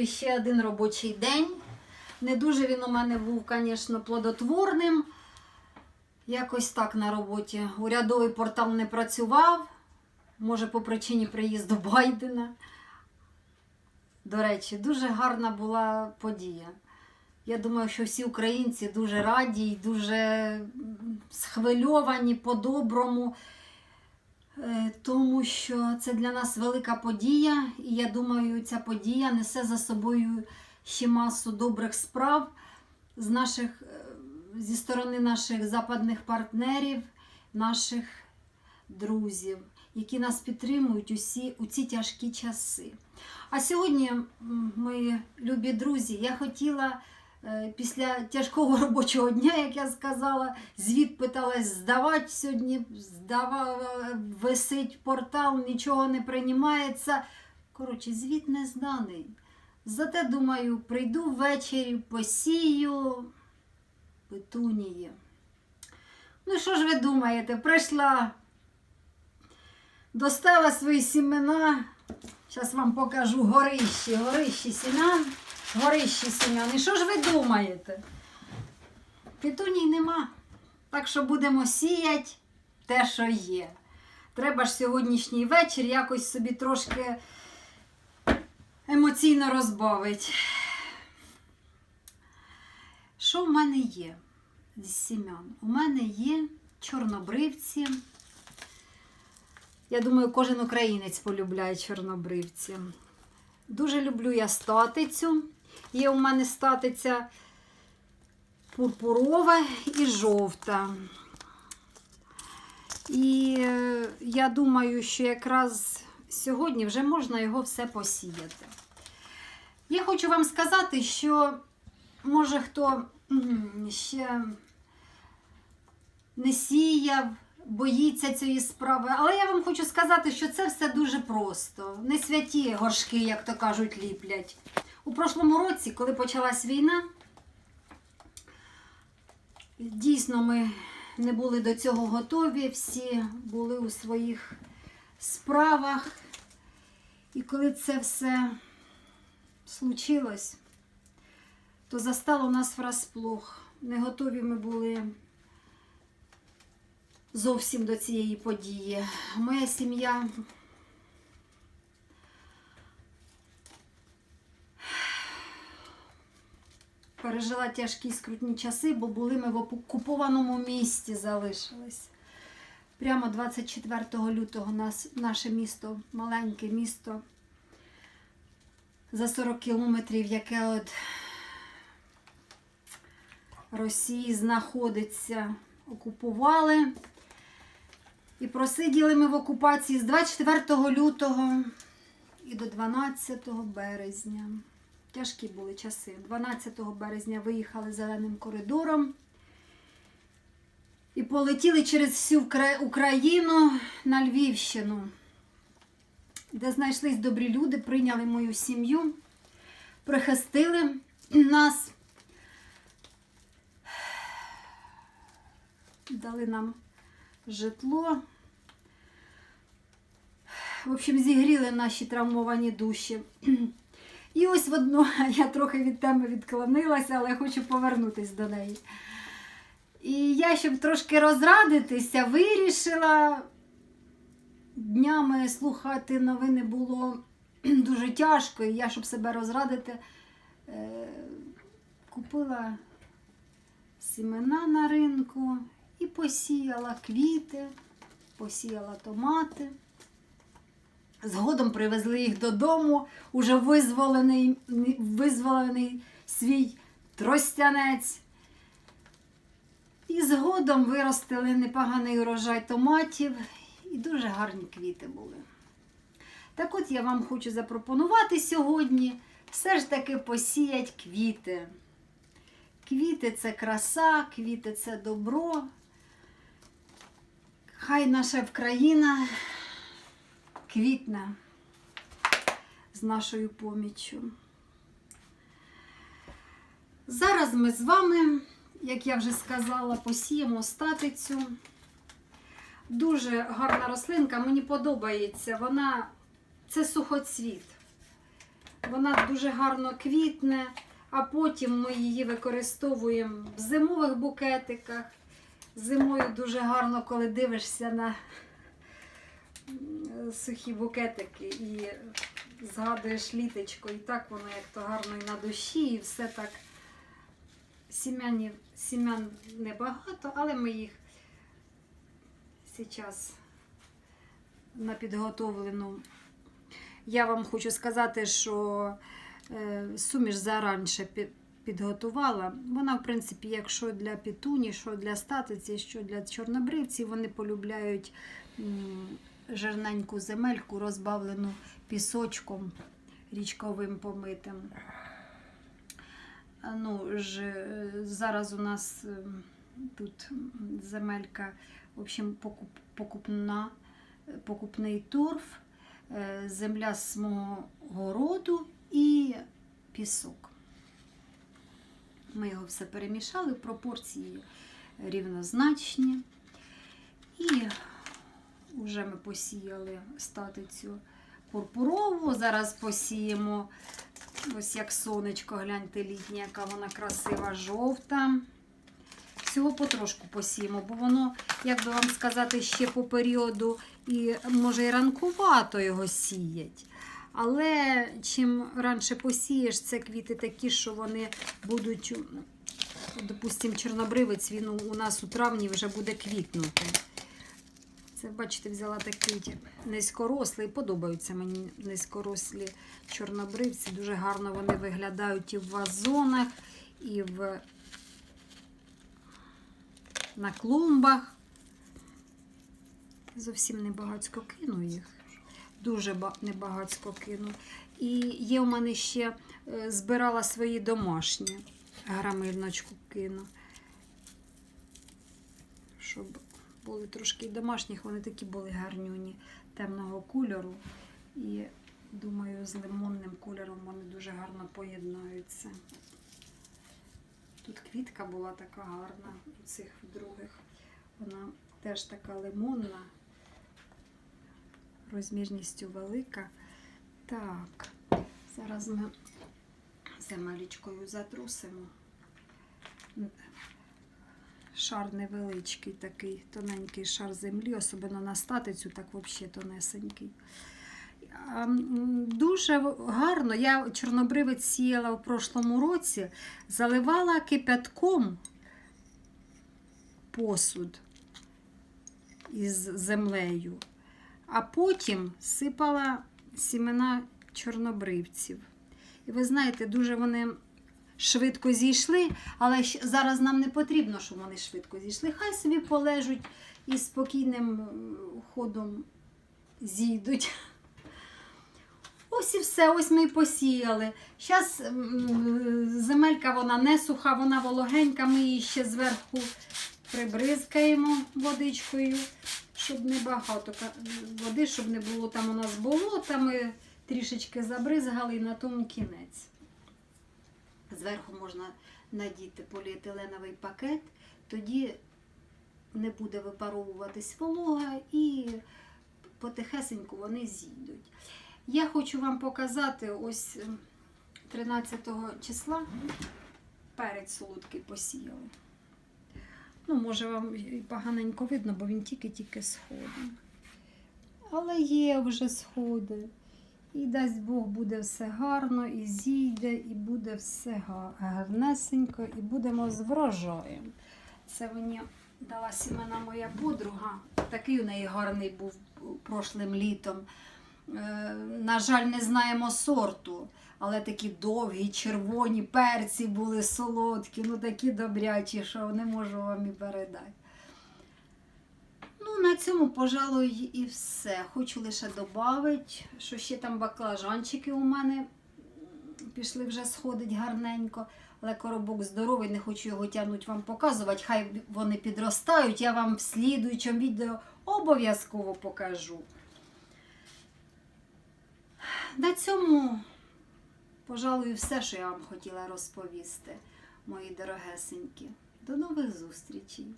Стартую ще один робочий день. Не дуже він у мене був, звісно, плодотворним. Якось так на роботі. Урядовий портал не працював. Може, по причині приїзду Байдена. До речі, дуже гарна була подія. Я думаю, що всі українці дуже раді і дуже схвильовані по-доброму, тому що це для нас велика подія, і я думаю, ця подія несе за собою ще масу добрих справ з наших, е, зі сторони наших западних партнерів, наших друзів, які нас підтримують усі у ці тяжкі часи. А сьогодні, мої любі друзі, я хотіла е, після тяжкого робочого дня, як я сказала, звіт питалась здавати сьогодні, здава, висить портал, нічого не приймається. Коротше, звіт не зданий. Зате, думаю, прийду ввечері, посію петунії. Ну, що ж ви думаєте, прийшла, достала свої сімена. Зараз вам покажу горищі, горищі сім'ян, горищі сім'ян. І що ж ви думаєте? Петуній нема. Так що будемо сіяти те, що є. Треба ж сьогоднішній вечір якось собі трошки емоційно розбавити. Що в мене є з сім'ян? У мене є чорнобривці. Я думаю, кожен українець полюбляє чорнобривці. Дуже люблю я статицю. Є у мене статиця пурпурова і жовта. І е, я думаю, що якраз сьогодні вже можна його все посіяти. Я хочу вам сказати, що може хто ще не сіяв, боїться цієї справи. Але я вам хочу сказати, що це все дуже просто. Не святі горшки, як то кажуть, ліплять. У прошлому році, коли почалась війна, дійсно ми не були до цього готові, всі були у своїх справах. І коли це все случилось, то застало нас врасплох. Не готові ми були зовсім до цієї події. Моя сім'я пережила тяжкі скрутні часи, бо були ми в окупованому місті залишились. Прямо 24 лютого нас, наше місто, маленьке місто за 40 кілометрів, яке от Росії знаходиться, окупували. І просиділи ми в окупації з 24 лютого і до 12 березня. Тяжкі були часи. 12 березня виїхали зеленим коридором і полетіли через всю Україну на Львівщину, де знайшлись добрі люди, прийняли мою сім'ю, прихистили нас, дали нам житло. В общем, зігріли наші травмовані душі. І ось в одну, я трохи від теми відклонилася, але хочу повернутися до неї. І я, щоб трошки розрадитися, вирішила. Днями слухати новини було дуже тяжко, і я, щоб себе розрадити, е, купила сімена на ринку і посіяла квіти, посіяла томати. Згодом привезли їх додому, уже визволений, визволений свій тростянець. І згодом виростили непоганий урожай томатів і дуже гарні квіти були. Так от я вам хочу запропонувати сьогодні все ж таки посіять квіти. Квіти це краса, квіти це добро. Хай наша Україна квітне з нашою поміччю. Зараз ми з вами, як я вже сказала, посіємо статицю. Дуже гарна рослинка, мені подобається. Вона це сухоцвіт. Вона дуже гарно квітне, а потім ми її використовуємо в зимових букетиках. Зимою дуже гарно, коли дивишся на сухі букетики і згадуєш літочко, і так воно як то гарно і на душі, і все так. Сім'ян небагато, але ми їх зараз на підготовлену. Я вам хочу сказати, що е, суміш заранше підготувала. Вона, в принципі, якщо для пітуні, що для статиці, що для чорнобривців, вони полюбляють жирненьку земельку, розбавлену пісочком річковим помитим. Ну, ж, е, зараз у нас е, тут земелька, в общем, покуп, покупна, покупний торф, е, земля з мого городу і пісок. Ми його все перемішали, пропорції рівнозначні. І вже ми посіяли статицю пурпурову. Зараз посіємо ось як сонечко, гляньте літнє, яка вона красива, жовта. Всього потрошку посіємо, бо воно, як би вам сказати, ще по періоду і може і ранкувато його сіять. Але чим раніше посієш, це квіти такі, що вони будуть, допустимо, чорнобривець, він у у нас у травні вже буде квітнути. Це, бачите, взяла такий низькорослий. Подобаються мені низькорослі чорнобривці. Дуже гарно вони виглядають і в вазонах, і в... на клумбах. Зовсім небагацько кину їх. Дуже небагацько кину. І є у мене ще е, збирала свої домашні. Грамильночку кину. Щоб були трошки домашніх, вони такі були гарнюні темного кольору. І думаю, з лимонним кольором вони дуже гарно поєднаються. Тут квітка була така гарна у цих других. Вона теж така лимонна, розмірністю велика. Так, зараз ми земелічкою затрусимо. Шар невеличкий такий, тоненький шар землі, особливо на статицю, так взагалі тонесенький. Дуже гарно. Я чорнобривець сіяла в прошлому році, заливала кипятком посуд із землею, а потім сипала сімена чорнобривців. І ви знаєте, дуже вони швидко зійшли, але зараз нам не потрібно, щоб вони швидко зійшли. Хай собі полежуть і спокійним ходом зійдуть. Ось і все, ось ми і посіяли. Зараз земелька вона не суха, вона вологенька, ми її ще зверху прибризкаємо водичкою, щоб не багато води, щоб не було там у нас болота. Ми трішечки забризгали і на тому кінець. Зверху можна надіти поліетиленовий пакет, тоді не буде випаровуватись волога і потихесеньку вони зійдуть. Я хочу вам показати ось ем, 13 числа перець солодкий посіяли. Ну, може, вам і поганенько видно, бо він тільки-тільки сходить. Але є вже сходи. І дасть Бог буде все гарно, і зійде, і буде все га- гарнесенько, і будемо з врожаєм. Це мені дала сімена моя подруга. Такий у неї гарний був прошлим літом. Е, На жаль, не знаємо сорту, але такі довгі, червоні перці були солодкі, ну такі добрячі, що не можу вам і передати. На цьому, пожалуй, і все. Хочу лише додати, що ще там баклажанчики у мене пішли вже сходить гарненько. Але коробок здоровий, не хочу його тягнути вам показувати. Хай вони підростають, я вам в слідуючому відео обов'язково покажу. На цьому, пожалуй, все, що я вам хотіла розповісти, мої дорогесенькі. До нових зустрічей!